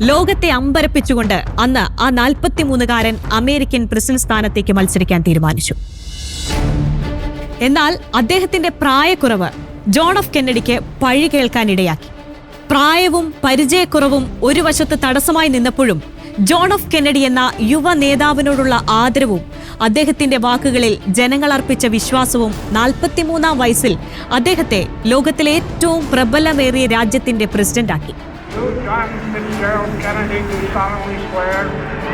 ലോകത്തെ അമ്പരപ്പിച്ചുകൊണ്ട് അന്ന് ആ നാൽപ്പത്തിമൂന്നുകാരൻ അമേരിക്കൻ പ്രസിഡന്റ് സ്ഥാനത്തേക്ക് മത്സരിക്കാൻ തീരുമാനിച്ചു. എന്നാൽ അദ്ദേഹത്തിന്റെ പ്രായക്കുറവ് ജോൺ എഫ് കെന്നഡിക്ക് പഴി കേൾക്കാനിടയാക്കി പ്രായവും പരിചയക്കുറവും ഒരു വശത്ത് തടസ്സമായി നിന്നപ്പോഴും ജോൺ എഫ് കെന്നഡി എന്ന യുവ നേതാവിനോടുള്ള ആദരവും അദ്ദേഹത്തിന്റെ വാക്കുകളിൽ ജനങ്ങൾ അർപ്പിച്ച വിശ്വാസവും നാൽപ്പത്തിമൂന്നാം വയസ്സിൽ അദ്ദേഹത്തെ ലോകത്തിലെ ഏറ്റവും പ്രബലമേറിയ രാജ്യത്തിന്റെ പ്രസിഡന്റാക്കി You, John Fitzgerald Kennedy, do solemnly swear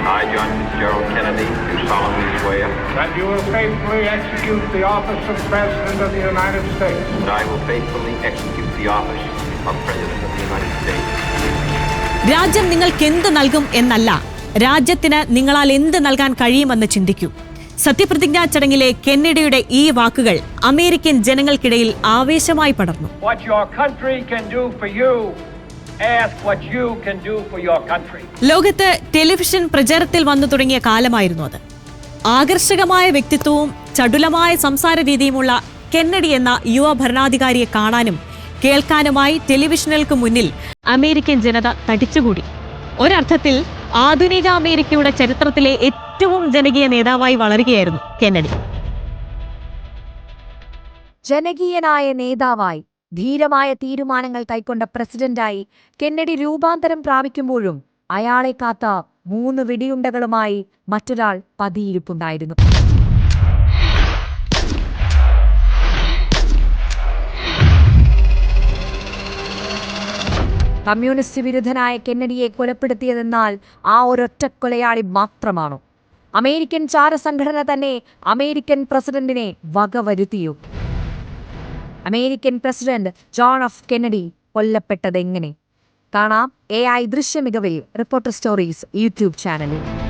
I, John Fitzgerald Kennedy, do solemnly swear that you will faithfully execute the office of President of the United States that I will faithfully execute the office of President of the United States. രാജ്യം നിങ്ങൾക്ക് എന്ത് നൽകും എന്നല്ല രാജ്യത്തിന് നിങ്ങളാൽ എന്ത് നൽകാൻ കഴിയുമെന്ന് ചിന്തിക്കൂ സത്യപ്രതിജ്ഞാ ചടങ്ങിലെ കെന്നഡിയുടെ ഈ വാക്കുകൾ അമേരിക്കൻ ജനങ്ങൾക്കിടയിൽ ആവേശമായി പടർന്നു What your country can do for you, ask what you can do for your country. ലോകത്ത് ടെലിവിഷൻ പ്രചാരത്തിൽ വന്നു തുടങ്ങിയ കാലമായിരുന്നു അത്. ആകർഷകമായ വ്യക്തിത്വവും ചടുലമായ സംസാര രീതിയുമുള്ള കെന്നഡി എന്ന യുവ ഭരണാധികാരിയെ കാണാനും കേൾക്കാനുമായി ടെലിവിഷനുകൾക്ക് മുന്നിൽ അമേരിക്കൻ ജനത തടിച്ചുകൂടി. ഒരർത്ഥത്തിൽ ആധുനിക അമേരിക്കയുടെ ചരിത്രത്തിലെ ഏറ്റവും ജനകീയ നേതാവായി വളരുകയായിരുന്നു കെന്നഡി. ജനകീയനായ നേതാവായി ധീരമായ തീരുമാനങ്ങൾ കൈക്കൊണ്ട പ്രസിഡന്റായി കെന്നഡി രൂപാന്തരം പ്രാപിക്കുമ്പോഴും അയാളെ കാത്ത മൂന്ന് വെടിയുണ്ടകളുമായി മറ്റൊരാൾ പതിയിരിപ്പുണ്ടായിരുന്നു. കമ്മ്യൂണിസ്റ്റ് വിരുദ്ധനായ കെന്നഡിയെ കൊലപ്പെടുത്തിയതെന്നാൽ ആ ഒരൊറ്റ കൊലയാളി മാത്രമാണോ. അമേരിക്കൻ ചാരസംഘടന തന്നെ അമേരിക്കൻ പ്രസിഡന്റിനെ വകവരുത്തിയോ. American president John F. Kennedy കൊല്ലപ്പെട്ടതെങ്ങനെ? കാണാം എ ഐ ദൃശ്യമികവിൽ റിപ്പോർട്ടർ സ്റ്റോറീസ് യൂട്യൂബ് ചാനലിൽ.